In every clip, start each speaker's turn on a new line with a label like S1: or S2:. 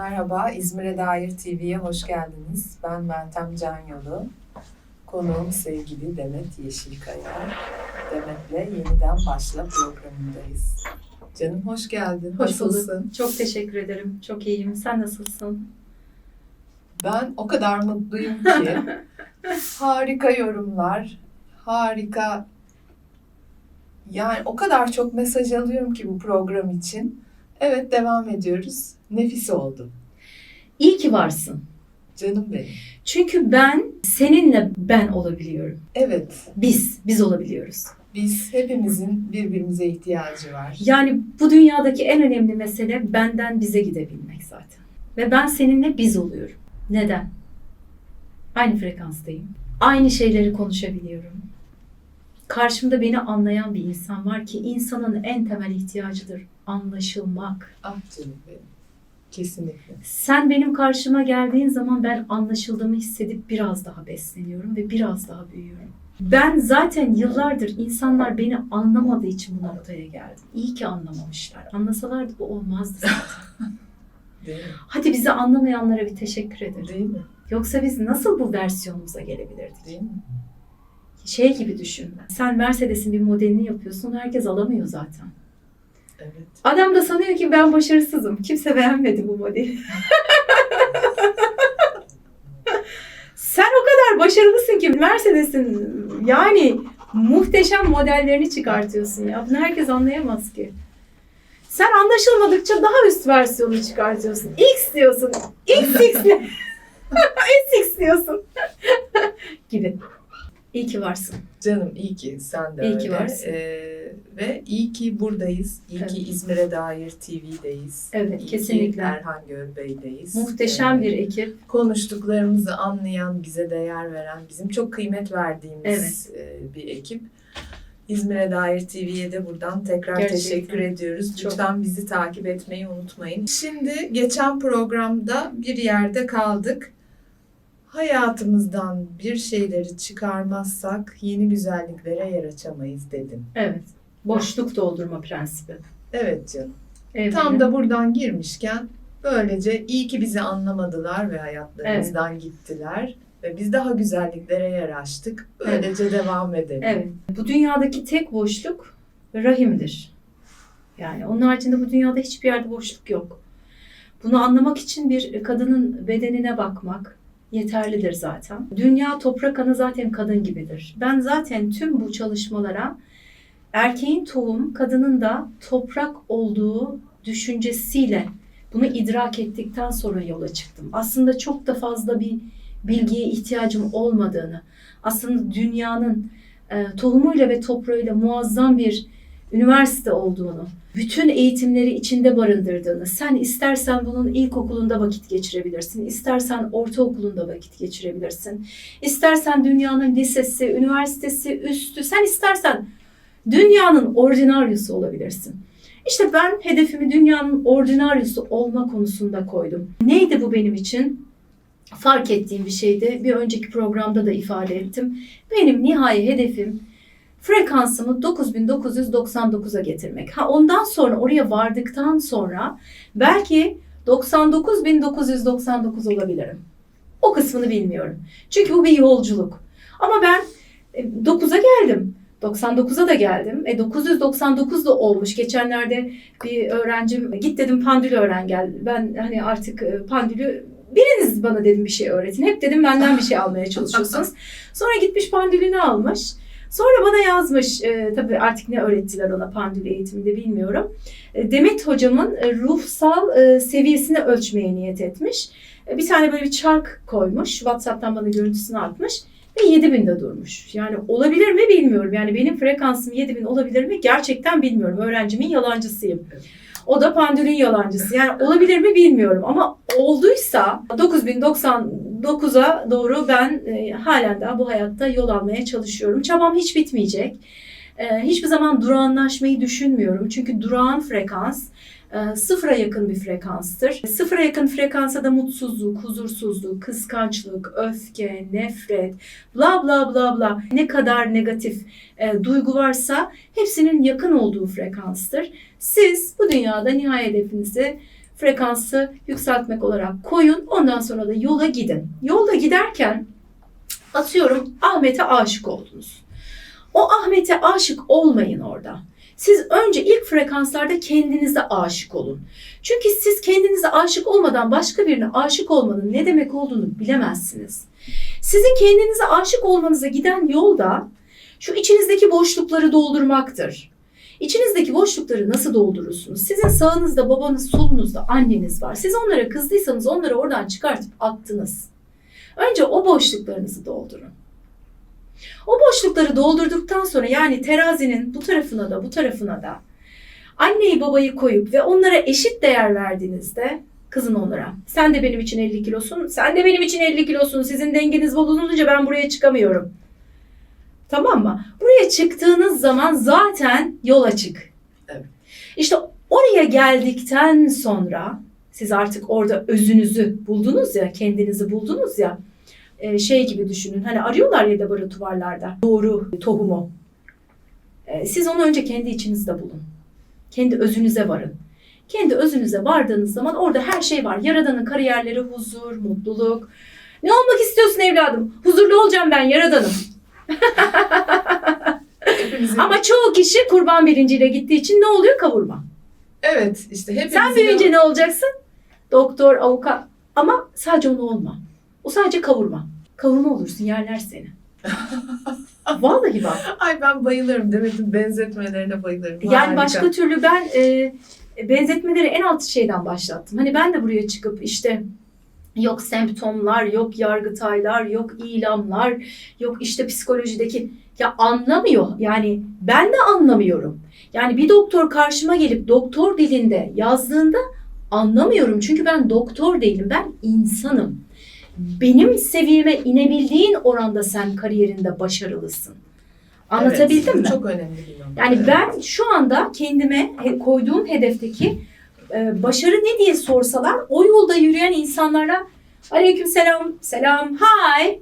S1: Merhaba, İzmir'e dair TV'ye hoş geldiniz. Ben Meltem Canyolu. Konuğum sevgili Demet Yeşilkaya. Demet'le Yeniden Başla programındayız. Canım hoş geldin.
S2: Hoş
S1: Nasılsın?
S2: bulduk. Çok teşekkür ederim. Çok iyiyim. Sen nasılsın?
S1: Ben o kadar mutluyum ki. harika yorumlar, harika yani o kadar çok mesaj alıyorum ki bu program için. Evet devam ediyoruz. Nefis oldu.
S2: İyi ki varsın.
S1: Canım benim.
S2: Çünkü ben seninle ben olabiliyorum.
S1: Evet,
S2: Biz, biz olabiliyoruz.
S1: biz hepimizin birbirimize ihtiyacı var.
S2: Yani bu dünyadaki en önemli mesele benden bize gidebilmek zaten. Ve ben seninle biz oluyorum. Neden? Aynı frekanstayım. Aynı şeyleri konuşabiliyorum. Karşımda beni anlayan bir insan var ki insanın en temel ihtiyacıdır anlaşılmak.
S1: Ah canım benim. Kesinlikle.
S2: Sen benim karşıma geldiğin zaman ben anlaşıldığımı hissedip biraz daha besleniyorum ve biraz daha büyüyorum. Ben zaten yıllardır insanlar beni anlamadığı için bu noktaya geldim. İyi ki anlamamışlar. Anlasalardı bu olmazdı zaten.
S1: Değil mi?
S2: Hadi bizi anlamayanlara bir teşekkür ederim.
S1: Değil mi?
S2: Yoksa biz nasıl bu versiyonumuza gelebilirdik?
S1: Değil mi?
S2: Şey gibi düşün. Sen Mercedes'in bir modelini yapıyorsun. Herkes alamıyor zaten.
S1: Evet.
S2: Adam da sanıyor ki ben başarısızım. Kimse beğenmedi bu modeli. Sen o kadar başarılısın ki Mercedes'in yani muhteşem modellerini çıkartıyorsun ya. Bunu herkes anlayamaz ki. Sen anlaşılmadıkça daha üst versiyonu çıkartıyorsun. X diyorsun. XX ne? SX diyorsun. gibi. İyi ki varsın.
S1: Canım iyi ki sen de
S2: İyi
S1: öyle.
S2: ki varsın.
S1: Ee, ve iyi ki buradayız. İyi ki
S2: Evet.
S1: İzmir'e dair TV'deyiz.
S2: Evet,
S1: İyi
S2: kesinlikle.
S1: ki Erhan Gölbey'deyiz.
S2: Muhteşem
S1: Ee,
S2: bir ekip.
S1: konuştuklarımızı anlayan, bize değer veren, bizim çok kıymet verdiğimiz e, bir ekip. İzmir'e dair TV'ye de buradan tekrar
S2: Gerçekten.
S1: teşekkür ediyoruz.
S2: Çok.
S1: Lütfen bizi takip etmeyi unutmayın. Şimdi geçen programda bir yerde kaldık. Hayatımızdan bir şeyleri çıkarmazsak yeni güzelliklere yer açamayız dedim.
S2: Evet. Boşluk doldurma prensibi.
S1: Evet canım.
S2: Evrenin-
S1: Tam da buradan girmişken böylece iyi ki bizi anlamadılar ve hayatlarımızdan gittiler. Ve biz daha güzelliklere yer açtık. Böylece devam edelim.
S2: Evet. Bu dünyadaki tek boşluk rahimdir. Yani onun haricinde bu dünyada hiçbir yerde boşluk yok. Bunu anlamak için bir kadının bedenine bakmak yeterlidir zaten. Dünya toprak anı zaten kadın gibidir. Ben zaten tüm bu çalışmalara erkeğin tohum, kadının da toprak olduğu düşüncesiyle bunu idrak ettikten sonra yola çıktım. Aslında çok da fazla bir bilgiye ihtiyacım olmadığını, aslında dünyanın e, tohumuyla ve toprağıyla muazzam bir üniversite olduğunu, bütün eğitimleri içinde barındırdığını, sen istersen bunun ilkokulunda vakit geçirebilirsin, istersen ortaokulunda vakit geçirebilirsin, istersen dünyanın lisesi, üniversitesi, üstü, sen istersen dünyanın ordinaryosu olabilirsin. İşte ben hedefimi dünyanın ordinaryosu olma konusunda koydum. Neydi bu benim için? Fark ettiğim bir şeydi. Bir önceki programda da ifade ettim. Benim nihai hedefim frekansımı 9999'a getirmek. Ha ondan sonra oraya vardıktan sonra belki 99999 olabilirim. O kısmını bilmiyorum. Çünkü bu bir yolculuk. Ama ben e, 9'a geldim. 99'a da geldim. E 999 da olmuş. Geçenlerde bir öğrencim git dedim pandül öğren gel. Ben hani artık e, pandülü biriniz bana dedim bir şey öğretin. Hep dedim benden bir şey almaya çalışıyorsunuz. Sonra gitmiş pandülünü almış. Sonra bana yazmış, e, tabii artık ne öğrettiler ona pandül eğitiminde bilmiyorum. E, Demet hocamın e, ruhsal e, seviyesini ölçmeye niyet etmiş. E, bir tane böyle bir çark koymuş, WhatsApp'tan bana görüntüsünü atmış ve 7000'de durmuş. Yani olabilir mi bilmiyorum. Yani benim frekansım 7000 olabilir mi gerçekten bilmiyorum. Öğrencimin yalancısıyım. O da pandülün yalancısı. Yani olabilir mi bilmiyorum ama olduysa 9099'a doğru ben e, halen daha bu hayatta yol almaya çalışıyorum. Çabam hiç bitmeyecek. E, hiçbir zaman durağanlaşmayı düşünmüyorum. Çünkü durağan frekans sıfıra yakın bir frekanstır. Sıfıra yakın frekansa da mutsuzluk, huzursuzluk, kıskançlık, öfke, nefret, bla bla bla bla ne kadar negatif e, duygu varsa hepsinin yakın olduğu frekanstır. Siz bu dünyada nihai hedefinizi frekansı yükseltmek olarak koyun. Ondan sonra da yola gidin. Yolda giderken atıyorum Ahmet'e aşık oldunuz. O Ahmet'e aşık olmayın orada. Siz önce ilk frekanslarda kendinize aşık olun. Çünkü siz kendinize aşık olmadan başka birine aşık olmanın ne demek olduğunu bilemezsiniz. Sizin kendinize aşık olmanıza giden yolda şu içinizdeki boşlukları doldurmaktır. İçinizdeki boşlukları nasıl doldurursunuz? Sizin sağınızda babanız, solunuzda anneniz var. Siz onlara kızdıysanız onları oradan çıkartıp attınız. Önce o boşluklarınızı doldurun. O boşlukları doldurduktan sonra yani terazinin bu tarafına da bu tarafına da anneyi babayı koyup ve onlara eşit değer verdiğinizde kızın onlara. Sen de benim için 50 kilosun, sen de benim için 50 kilosun. Sizin dengeniz bozulunca ben buraya çıkamıyorum. Tamam mı? Buraya çıktığınız zaman zaten yol açık.
S1: Evet.
S2: İşte oraya geldikten sonra siz artık orada özünüzü buldunuz ya, kendinizi buldunuz ya. E, Şey gibi düşünün. Hani arıyorlar ya laboratuvarlarda doğru tohumu. E, Siz onu önce kendi içinizde bulun. Kendi özünüze varın. Kendi özünüze vardığınız zaman orada her şey var. Yaradanın kariyerleri, huzur, mutluluk. Ne olmak istiyorsun evladım? Huzurlu olacağım ben yaradanım. Ama çoğu kişi kurban bilinciyle gittiği için ne oluyor? Kavurma.
S1: evet işte hepimizin
S2: Sen büyüyünce ne olacaksın? Doktor, avukat. Ama sadece onu olma. O sadece kavurma. Kavurma olursun, yerler seni. Vallahi bak.
S1: Ay ben bayılırım Demet'in benzetmelerine bayılırım.
S2: Yani
S1: Harika.
S2: başka türlü ben e, benzetmeleri en alt şeyden başlattım. Hani ben de buraya çıkıp işte yok semptomlar, yok yargıtaylar, yok ilamlar, yok işte psikolojideki ya anlamıyor. Yani ben de anlamıyorum. Yani bir doktor karşıma gelip doktor dilinde yazdığında anlamıyorum. Çünkü ben doktor değilim. Ben insanım. Benim seviyeme inebildiğin oranda sen kariyerinde başarılısın. Anlatabildim
S1: Evet,
S2: mi?
S1: Çok önemli bir nokta.
S2: Yani
S1: Evet.
S2: ben şu anda kendime koyduğum hedefteki e, başarı ne diye sorsalar o yolda yürüyen insanlara aleyküm selam, selam, hi,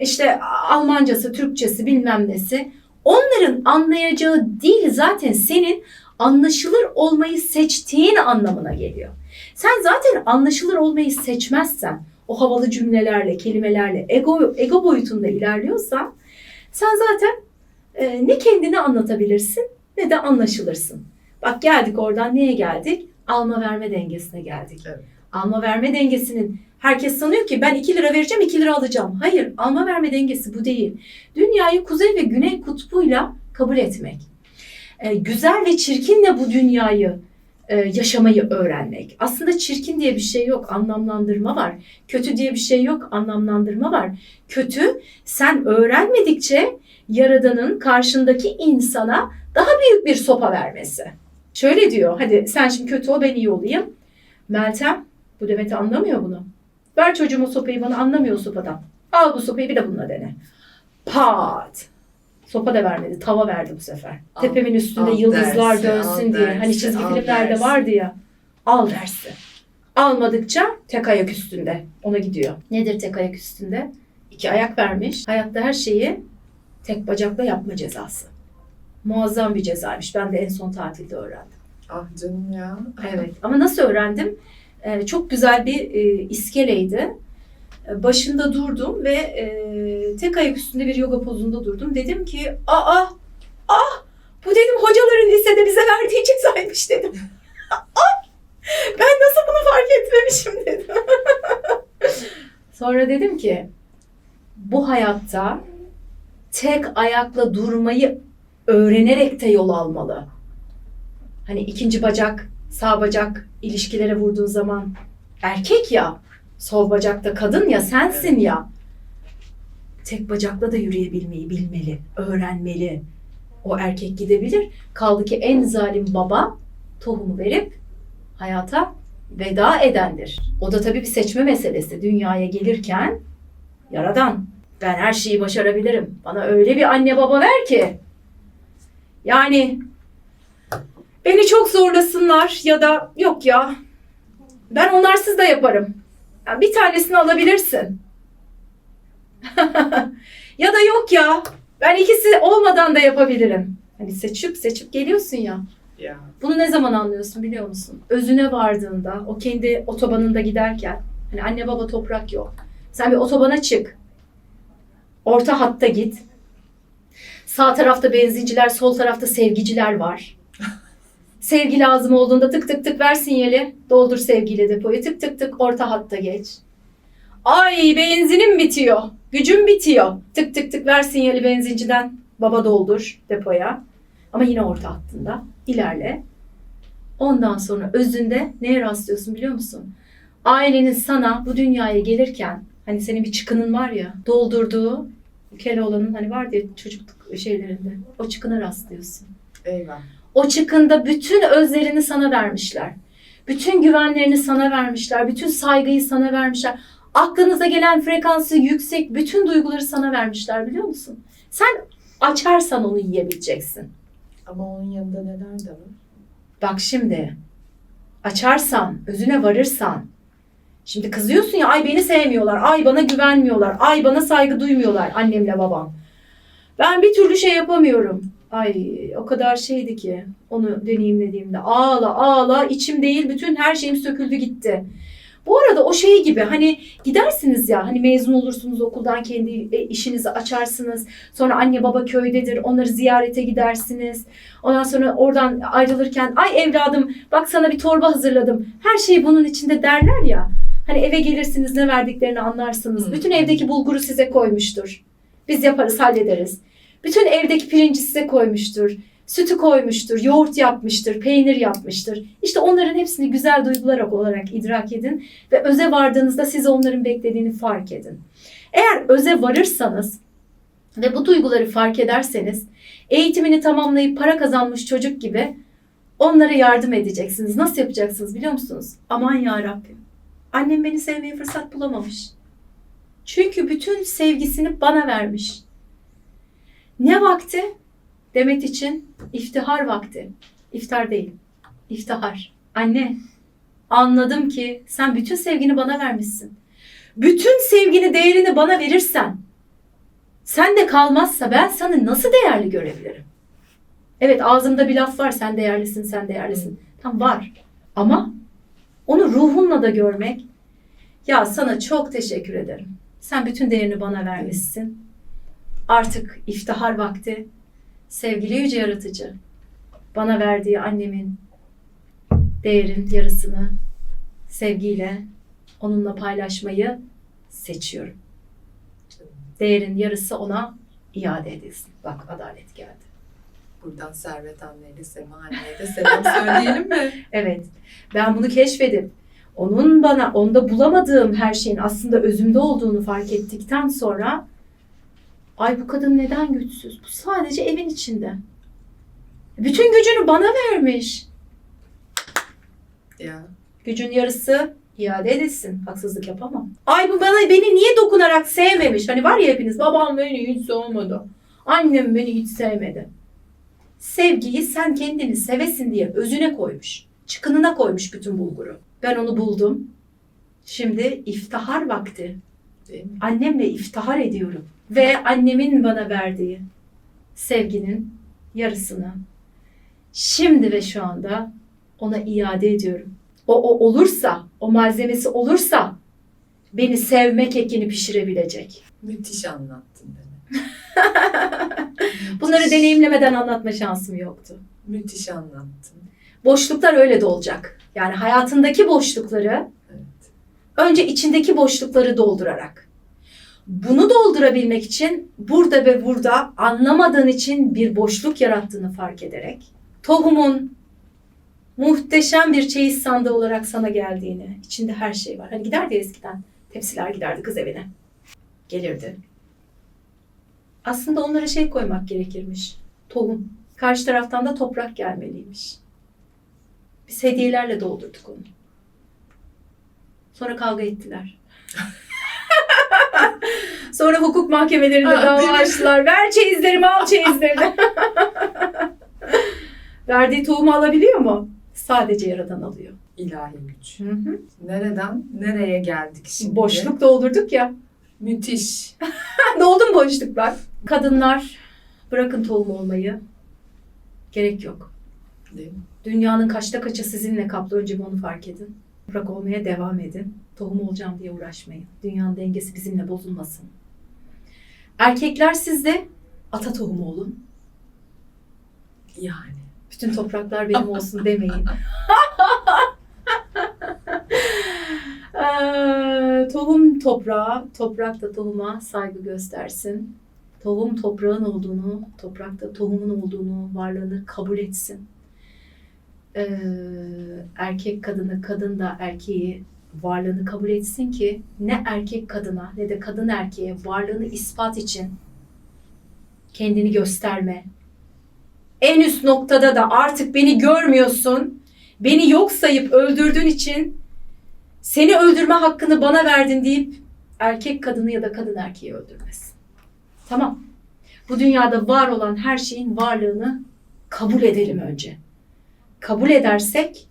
S2: işte Almancası, Türkçesi bilmem nesi. Onların anlayacağı dil zaten senin anlaşılır olmayı seçtiğin anlamına geliyor. Sen zaten anlaşılır olmayı seçmezsen, o havalı cümlelerle, kelimelerle, ego, ego boyutunda ilerliyorsan sen zaten e, ne kendini anlatabilirsin ne de anlaşılırsın. Bak geldik oradan neye geldik? Alma verme dengesine geldik.
S1: Evet.
S2: Alma verme dengesinin herkes sanıyor ki ben 2 lira vereceğim 2 lira alacağım. Hayır alma verme dengesi bu değil. Dünyayı kuzey ve güney kutbuyla kabul etmek. E, güzel ve çirkinle bu dünyayı yaşamayı öğrenmek. Aslında çirkin diye bir şey yok, anlamlandırma var. Kötü diye bir şey yok, anlamlandırma var. Kötü sen öğrenmedikçe Yaradan'ın karşındaki insana daha büyük bir sopa vermesi. Şöyle diyor, hadi sen şimdi kötü ol ben iyi olayım. Meltem, bu Demet anlamıyor bunu. Ver çocuğuma sopayı bana anlamıyor sopadan. Al bu sopayı bir de bununla dene. Pat. Sopa da vermedi, tava verdi bu sefer.
S1: Al-
S2: Tepemin üstünde
S1: al
S2: yıldızlar
S1: dersi,
S2: dönsün
S1: al
S2: diye. hani
S1: dersi,
S2: çizgi
S1: al
S2: filmlerde
S1: dersi.
S2: vardı ya. Al dersi. Almadıkça tek ayak üstünde. Ona gidiyor. Nedir tek ayak üstünde? İki ayak vermiş. Hayatta her şeyi tek bacakla yapma cezası. Muazzam bir cezaymış. Ben de en son tatilde öğrendim.
S1: Ah canım ya.
S2: Evet. Ama nasıl öğrendim? Ee, çok güzel bir e, iskeleydi. Ee, Başında durdum ve e, tek ayak üstünde bir yoga pozunda durdum. Dedim ki, aa, ah, bu dedim hocaların lisede bize verdiği cezaymış dedim. Ah, ben nasıl bunu fark etmemişim dedim. Sonra dedim ki, bu hayatta tek ayakla durmayı öğrenerek de yol almalı. Hani ikinci bacak, sağ bacak ilişkilere vurduğun zaman erkek ya, sol bacakta kadın ya, sensin ya. Tek bacakla da yürüyebilmeyi bilmeli, öğrenmeli. O erkek gidebilir. Kaldı ki en zalim baba tohumu verip hayata veda edendir. O da tabii bir seçme meselesi. Dünyaya gelirken yaradan ben her şeyi başarabilirim. Bana öyle bir anne baba ver ki. Yani beni çok zorlasınlar ya da yok ya ben onlarsız da yaparım. Ya bir tanesini alabilirsin. ya da yok ya ben ikisi olmadan da yapabilirim. Hani seçip seçip geliyorsun ya.
S1: Ya.
S2: Bunu ne zaman anlıyorsun biliyor musun? Özüne vardığında, o kendi otobanında giderken, hani anne baba toprak yok. Sen bir otobana çık. Orta hatta git. Sağ tarafta benzinciler, sol tarafta sevgiciler var. Sevgi lazım olduğunda tık tık tık ver sinyali. Doldur sevgiyle depoyu. Tık tık tık orta hatta geç. Ay benzinim bitiyor. Gücüm bitiyor. Tık tık tık ver sinyali benzinciden. Baba doldur depoya. Ama yine orta hattında. İlerle. Ondan sonra özünde neye rastlıyorsun biliyor musun? Ailenin sana bu dünyaya gelirken hani senin bir çıkının var ya doldurduğu Keloğlan'ın hani vardı ya çocukluk şeylerinde. O çıkına rastlıyorsun.
S1: Eyvah.
S2: O çıkında bütün özlerini sana vermişler. Bütün güvenlerini sana vermişler. Bütün saygıyı sana vermişler. Aklınıza gelen frekansı yüksek bütün duyguları sana vermişler biliyor musun? Sen açarsan onu yiyebileceksin.
S1: Ama onun yanında neler de var?
S2: Bak şimdi açarsan, özüne varırsan. Şimdi kızıyorsun ya ay beni sevmiyorlar, ay bana güvenmiyorlar, ay bana saygı duymuyorlar annemle babam. Ben bir türlü şey yapamıyorum. Ay o kadar şeydi ki onu deneyimlediğimde ağla ağla içim değil bütün her şeyim söküldü gitti. Bu arada o şey gibi hani gidersiniz ya hani mezun olursunuz okuldan kendi e, işinizi açarsınız. Sonra anne baba köydedir onları ziyarete gidersiniz. Ondan sonra oradan ayrılırken ay evladım bak sana bir torba hazırladım. Her şey bunun içinde derler ya. Hani eve gelirsiniz ne verdiklerini anlarsınız. Bütün evdeki bulguru size koymuştur. Biz yaparız hallederiz. Bütün evdeki pirinci size koymuştur. Sütü koymuştur, yoğurt yapmıştır, peynir yapmıştır. İşte onların hepsini güzel duygular olarak idrak edin ve öze vardığınızda size onların beklediğini fark edin. Eğer öze varırsanız ve bu duyguları fark ederseniz eğitimini tamamlayıp para kazanmış çocuk gibi onlara yardım edeceksiniz. Nasıl yapacaksınız biliyor musunuz? Aman ya Rabbim. Annem beni sevmeye fırsat bulamamış. Çünkü bütün sevgisini bana vermiş. Ne vakti? Demet için iftihar vakti. İftar değil. İftihar. Anne, anladım ki sen bütün sevgini bana vermişsin. Bütün sevgini, değerini bana verirsen, sen de kalmazsa ben sana nasıl değerli görebilirim? Evet ağzımda bir laf var, sen değerlisin, sen değerlisin. Tam var. Ama onu ruhunla da görmek, ya sana çok teşekkür ederim. Sen bütün değerini bana vermişsin. Artık iftihar vakti. Sevgili yüce yaratıcı, bana verdiği annemin değerin yarısını sevgiyle onunla paylaşmayı seçiyorum. Değerin yarısı ona iade edilsin. Bak adalet geldi.
S1: Buradan Servet anneyle Sema anneye de selam söyleyelim mi?
S2: Evet. Ben bunu keşfedip onun bana onda bulamadığım her şeyin aslında özümde olduğunu fark ettikten sonra ay bu kadın neden güçsüz? Bu sadece evin içinde. Bütün gücünü bana vermiş.
S1: Ya.
S2: Gücün yarısı iade edilsin. Haksızlık yapamam. Ay bu bana beni niye dokunarak sevmemiş? Hani var ya hepiniz babam beni hiç sevmedi. Annem beni hiç sevmedi. Sevgiyi sen kendini sevesin diye özüne koymuş. Çıkınına koymuş bütün bulguru. Ben onu buldum. Şimdi iftihar vakti. Annemle iftihar ediyorum. Ve annemin bana verdiği sevginin yarısını şimdi ve şu anda ona iade ediyorum. O, o olursa, o malzemesi olursa beni sevme kekini pişirebilecek.
S1: Müthiş anlattın beni.
S2: Bunları
S1: Müthiş-
S2: deneyimlemeden anlatma şansım yoktu.
S1: Müthiş anlattın.
S2: Boşluklar öyle de olacak. Yani hayatındaki boşlukları
S1: Evet.
S2: önce içindeki boşlukları doldurarak. Bunu doldurabilmek için burada ve burada anlamadığın için bir boşluk yarattığını fark ederek tohumun muhteşem bir çeyiz sandığı olarak sana geldiğini, içinde her şey var. Hani giderdi eskiden tepsiler giderdi kız evine. Gelirdi. Aslında onlara şey koymak gerekirmiş. Tohum. Karşı taraftan da toprak gelmeliymiş. Biz hediyelerle doldurduk onu. Sonra kavga ettiler. Sonra hukuk mahkemelerinde dava açtılar. Ver çeyizlerimi al çeyizlerini. Verdiği tohumu alabiliyor mu? Sadece yaradan alıyor.
S1: İlahi güç.
S2: Hı hı.
S1: Nereden nereye geldik şimdi?
S2: Boşluk doldurduk ya.
S1: Müthiş.
S2: Doldu mu boşluklar? Kadınlar bırakın tohum olmayı. Gerek yok.
S1: Değil mi?
S2: Dünyanın kaçta kaçı sizinle kaplı. Önce onu fark edin. Toprak olmaya devam edin. Tohum olacağım diye uğraşmayın. Dünyanın dengesi bizimle bozulmasın. Erkekler sizde ata tohumu olun.
S1: Yani.
S2: Bütün topraklar benim olsun demeyin. Eee, tohum toprağa, toprak da tohuma saygı göstersin. Tohum toprağın olduğunu, toprak da tohumun olduğunu, varlığını kabul etsin. Eee, erkek kadını, kadın da erkeği varlığını kabul etsin ki ne erkek kadına ne de kadın erkeğe varlığını ispat için kendini gösterme, en üst noktada da artık beni görmüyorsun. Beni yok sayıp öldürdüğün için seni öldürme hakkını bana verdin deyip erkek kadını ya da kadın erkeği öldürmesin. Tamam. Bu dünyada var olan her şeyin varlığını kabul edelim önce. Kabul edersek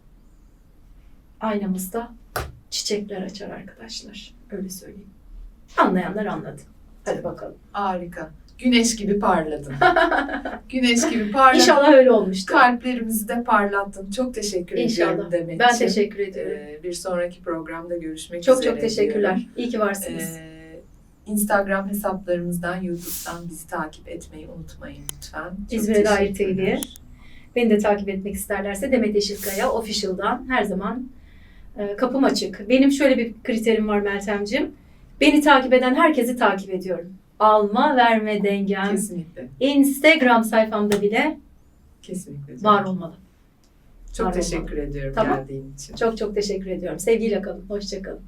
S2: aynamızda çiçekler açar arkadaşlar. Öyle söyleyeyim. Anlayanlar anladı. Hadi bakalım.
S1: Harika. Güneş gibi parladın. Güneş gibi parladın.
S2: İnşallah öyle olmuştur.
S1: Kalplerimizi de parlattın. Çok teşekkür
S2: İnşallah.
S1: ediyorum Demet'ciğim.
S2: Ben teşekkür ediyorum.
S1: Ee, bir sonraki programda görüşmek
S2: Çok
S1: üzere
S2: çok teşekkürler.
S1: diyorum.
S2: İyi ki varsınız.
S1: Ee, Instagram hesaplarımızdan, YouTube'dan bizi takip etmeyi unutmayın lütfen. Çok
S2: İzmir'e dair. TV. Beni de takip etmek isterlerse Demet Yeşilkaya Official'dan her zaman kapım açık. Benim şöyle bir kriterim var Meltemciğim. Beni takip eden herkesi takip ediyorum. Alma verme dengem
S1: Kesinlikle.
S2: Instagram sayfamda bile
S1: Kesinlikle.
S2: var olmalı.
S1: Çok
S2: var
S1: teşekkür ediyorum
S2: Tamam.
S1: geldiğin için.
S2: Çok çok teşekkür ediyorum. Sevgiyle kalın. Hoşça kalın.